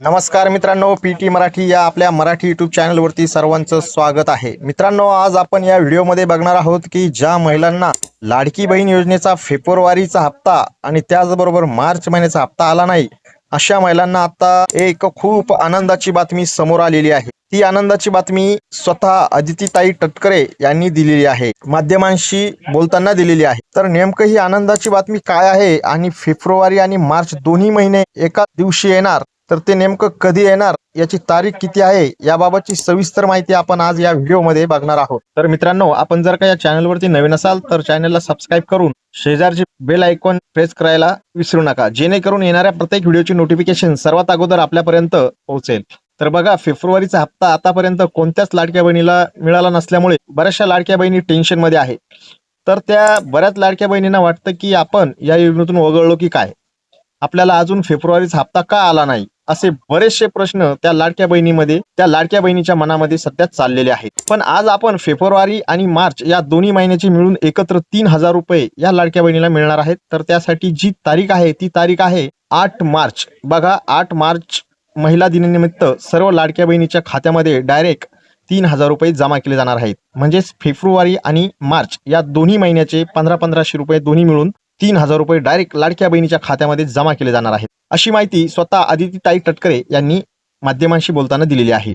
नमस्कार मित्रांनो P T Marathi या आपल्या मराठी युट्यूब चॅनलवरती सर्वांचं स्वागत आहे. मित्रांनो आज आपण या व्हिडिओमध्ये बघणार आहोत की ज्या महिलांना लाडकी बहीण योजनेचा फेब्रुवारीचा हप्ता आणि त्याचबरोबर मार्च महिन्याचा हप्ता आला नाही अशा महिलांना आता एक खूप आनंदाची बातमी समोर आलेली आहे. ती आनंदाची बातमी स्वतः अदितीताई टटकरे यांनी दिलेली आहे. माध्यमांशी बोलताना दिलेली आहे. तर नेमकं ही आनंदाची बातमी काय आहे आणि फेब्रुवारी आणि मार्च दोन्ही महिने एका दिवशी येणार तर ते नेमकं कधी येणार याची तारीख किती आहे याबाबतची सविस्तर माहिती आपण आज या व्हिडिओमध्ये बघणार आहोत. तर मित्रांनो आपण जर का या चॅनलवरती नवीन असाल तर चॅनलला सबस्क्राईब करून शेजारची बेल आयकॉन प्रेस करायला विसरू नका जेणेकरून येणाऱ्या प्रत्येक व्हिडिओची नोटिफिकेशन सर्वात अगोदर आपल्यापर्यंत पोहोचेल. तर बघा फेब्रुवारीचा हप्ता आतापर्यंत कोणत्याच लाडक्या बहिणीला मिळाला नसल्यामुळे बऱ्याचशा लाडक्या बहिणी टेन्शनमध्ये आहे तर त्या बऱ्याच लाडक्या बहिणींना वाटतं की आपण या योजनेतून वगळलो की काय? आपल्याला अजून फेब्रुवारीचा हप्ता का आला नाही? असे बरेचसे प्रश्न त्या लाडक्या बहिणीमध्ये त्या लाडक्या बहिणीच्या मनामध्ये सध्या चाललेले आहेत. पण आज आपण फेब्रुवारी आणि मार्च या दोन्ही महिन्याची मिळून एकत्र तीन हजार रुपये या लाडक्या बहिणीला मिळणार आहेत. तर त्यासाठी जी तारीख आहे ती तारीख आहे आठ मार्च. बघा आठ मार्च महिला दिनानिमित्त सर्व लाडक्या बहिणीच्या खात्यामध्ये डायरेक्ट तीन हजार रुपये जमा केले जाणार आहेत. म्हणजेच फेब्रुवारी आणि मार्च या दोन्ही महिन्याचे पंधरा पंधराशे रुपये दोन्ही मिळून तीन हजार रुपये डायरेक्ट लाडक्या बहिणीच्या खात्यामध्ये जमा केले जाणार आहेत. अशी माहिती स्वतः आदितीताई टटकरे यांनी माध्यमांशी बोलताना दिलेली आहे.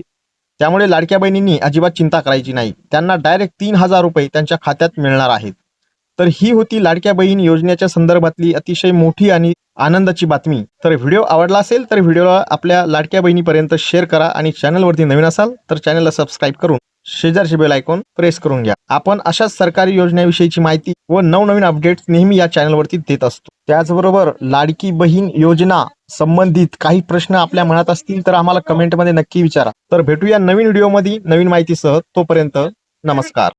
त्यामुळे लाडक्या बहिणींनी अजिबात चिंता करायची नाही. त्यांना डायरेक्ट तीन हजार रुपये त्यांच्या खात्यात मिळणार आहेत. तर ही होती लाडक्या बहीण योजनेच्या संदर्भातली अतिशय मोठी आणि आनंदाची बातमी. तर व्हिडिओ आवडला असेल तर व्हिडिओला आपल्या लाडक्या बहिणीपर्यंत शेअर करा आणि चॅनलवरती नवीन असाल तर चॅनलला सबस्क्राईब करून शेजारचे बेल आयकॉन प्रेस करून घ्या. आपण अशाच सरकारी योजनेविषयीची माहिती व नवनवीन अपडेट्स नेहमी या चॅनलवरती देत असतो. त्याचबरोबर लाडकी बहीण योजना संबंधित काही प्रश्न आपल्या मनात असतील तर आम्हाला कमेंटमध्ये नक्की विचारा. तर भेटूया नवीन व्हिडिओमध्ये नवीन माहितीसह. तोपर्यंत नमस्कार.